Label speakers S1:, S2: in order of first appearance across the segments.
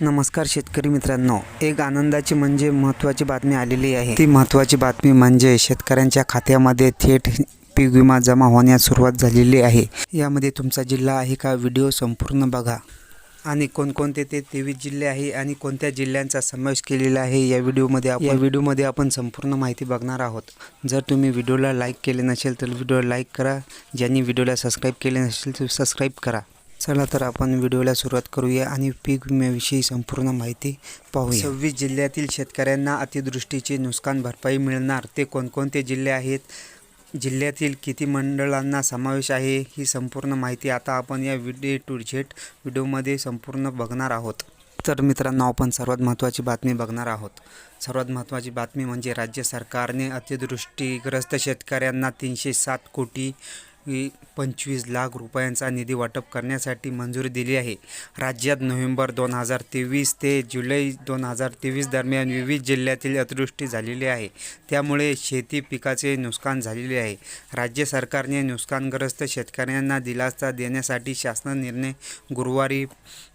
S1: नमस्कार शेतकरी मित्रांनो. एक आनंदाची म्हणजे महत्त्वाची बातमी आलेली आहे. ती महत्त्वाची बातमी म्हणजे शेतकऱ्यांच्या खात्यामध्ये थेट पीक विमा जमा होण्यास सुरुवात झालेली आहे. यामध्ये तुमचा जिल्हा आहे का? व्हिडिओ संपूर्ण बघा. आणि कोणकोणते ते तेवीस जिल्हे आहे आणि कोणत्या जिल्ह्यांचा समावेश केलेला आहे या व्हिडिओमध्ये आप- या व्हिडिओमध्ये आपण संपूर्ण माहिती बघणार आहोत. जर तुम्ही व्हिडिओला लाईक केले नसेल तर व्हिडिओ लाईक करा. ज्यांनी व्हिडिओला सबस्क्राईब केले नसेल तर सबस्क्राईब करा. चला तर आपण व्हिडिओला सुरुवात करूया आणि पीक विम्याविषयी संपूर्ण माहिती पाहूया. सव्वीस जिल्ह्यातील शेतकऱ्यांना अतिवृष्टीचे नुकसान भरपाई मिळणार. ते कोणकोणते जिल्हे आहेत? जिल्ह्यातील किती मंडळांना समावेश आहे? ही संपूर्ण माहिती आता आपण या व्हिडिओ टू झेड व्हिडिओमध्ये संपूर्ण बघणार आहोत. तर मित्रांनो आपण सर्वात महत्त्वाची बातमी बघणार आहोत. सर्वात महत्त्वाची बातमी म्हणजे राज्य सरकारने अतिवृष्टीग्रस्त शेतकऱ्यांना तीनशे सात कोटी पंचवीस लाख रुपयांचा निधी वाटप करण्यासाठी मंजुरी दिली आहे. राज्यात नोव्हेंबर दोन हजार तेवीस ते जुलै दोन हजार तेवीस दरम्यान विविध जिल्ह्यातील अतिवृष्टी झालेली आहे. त्यामुळे शेती पिकाचे नुकसान झालेले आहे. राज्य सरकारने नुकसानग्रस्त शेतकऱ्यांना दिलासा देण्यासाठी शासन निर्णय गुरुवारी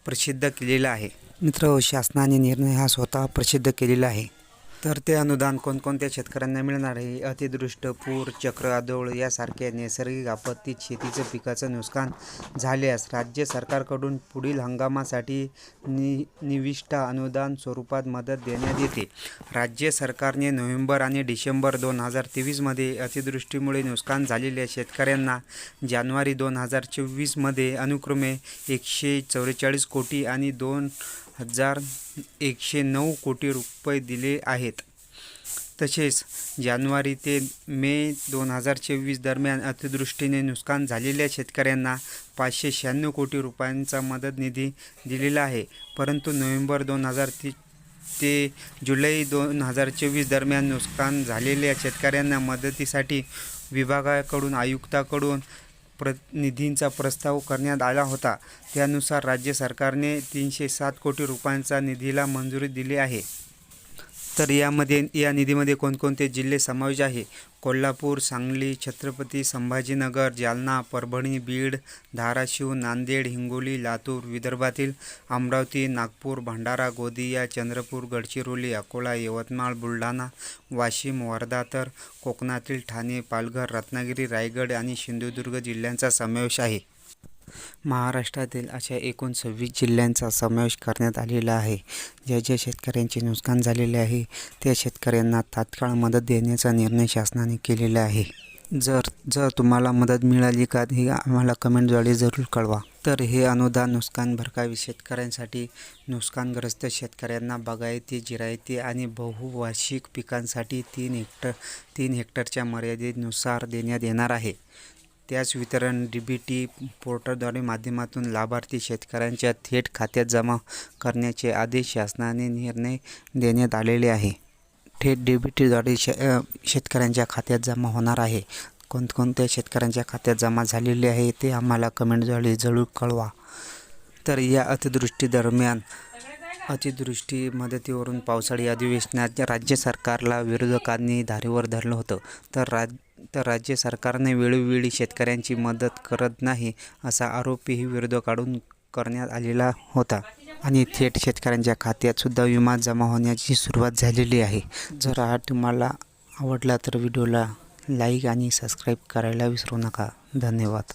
S1: प्रसिद्ध केलेला आहे. मित्र शासनाने निर्णय हा स्वतः प्रसिद्ध केलेला आहे. तर ते अनुदान कोणकोणत्या शेतकऱ्यांना मिळणार आहे? अतिदृष्ट पूर चक्रवादळ यासारख्या नैसर्गिक आपत्तीत शेतीचं पिकाचं नुकसान झाल्यास राज्य सरकारकडून पुढील हंगामासाठी नि निविष्ट अनुदान स्वरूपात मदत देण्यात येते. राज्य सरकारने नोव्हेंबर आणि डिसेंबर दोन हजार तेवीसमध्ये अतिदृष्टीमुळे नुकसान झालेल्या शेतकऱ्यांना जानेवारी दोन हजार चोवीसमध्ये अनुक्रमे एकशे चौवेचाळीस कोटी आणि दोन हजार एकशे नऊ कोटी रुपये दिले आहेत. तसेच जानेवारी ते मे दोन हजार चोवीस दरम्यान अतिवृष्टीने नुकसान झालेल्या शेतकऱ्यांना पाचशे शहाण्णव कोटी रुपयांचा मदत निधी दिलेला आहे. परंतु नोव्हेंबर दोन हजार ती ते जुलै दोन हजार चोवीस दरम्यान नुकसान झालेल्या शेतकऱ्यांना मदतीसाठी विभागाकडून आयुक्ताकडून प्रतिनिधींचा प्रस्ताव करण्यात आला होता. त्यानुसार राज्य सरकारने तीनशे सात कोटी रुपयांचा निधीला मंजुरी दिली आहे. तर यामध्ये या निधीमध्ये कोणकोणते जिल्हे समावेश आहे? कोल्हापूर सांगली छत्रपती संभाजीनगर जालना परभणी बीड धाराशिव नांदेड हिंगोली लातूर विदर्भातील अमरावती नागपूर भंडारा गोंदिया चंद्रपूर गडचिरोली अकोला यवतमाळ बुलढाणा वाशिम वर्धा तर कोकणातील ठाणे पालघर रत्नागिरी रायगड आणि सिंधुदुर्ग जिल्ह्यांचा समावेश आहे. महाराष्ट्रातील अशा एकूण सव्वीस जिल्ह्यांचा समावेश करण्यात आलेला आहे. ज्या ज्या शेतकऱ्यांचे नुकसान झालेले आहे त्या शेतकऱ्यांना तात्काळ मदत देण्याचा निर्णय शासनाने केलेला आहे. जर जर तुम्हाला मदत मिळाली का हे आम्हाला कमेंटद्वारे जरूर कळवा. तर हे अनुदान नुकसान भरकावी शेतकऱ्यांसाठी नुकसानग्रस्त शेतकऱ्यांना बागायती जिरायती आणि बहुवार्षिक पिकांसाठी तीन हेक्टर तीन हेक्टरच्या मर्यादेनुसार देण्यात येणार आहे. त्याच वितरण डी बी टी पोर्टलद्वारे माध्यमातून लाभार्थी शेतकऱ्यांच्या थेट खात्यात जमा करण्याचे आदेश शासनाने निर्णय देण्यात आलेले आहे. थेट डी बी टीद्वारे शे शेतकऱ्यांच्या खात्यात जमा होणार आहे. कोणकोणत्या शेतकऱ्यांच्या खात्यात जमा झालेले आहे ते आम्हाला कमेंटद्वारे जरूर कळवा. तर या अतिदृष्टीदरम्यान अतिदृष्टी मदतीवरून पावसाळी अधिवेशनात राज्य सरकारला विरोधकांनी धारेवर धरलं होतं. तर राज तर राज्य सरकारने वेळोवेळी शेतकऱ्यांची मदत करत नाही असा आरोपही विरोधकाकडून करण्यात आलेला होता. आणि थेट शेतकऱ्यांच्या खात्यात सुद्धा विमा जमा होण्याची सुरुवात झालेली आहे. जर हा तुम्हाला आवडला तर व्हिडिओला लाईक आणि सबस्क्राईब करायला विसरू नका. धन्यवाद.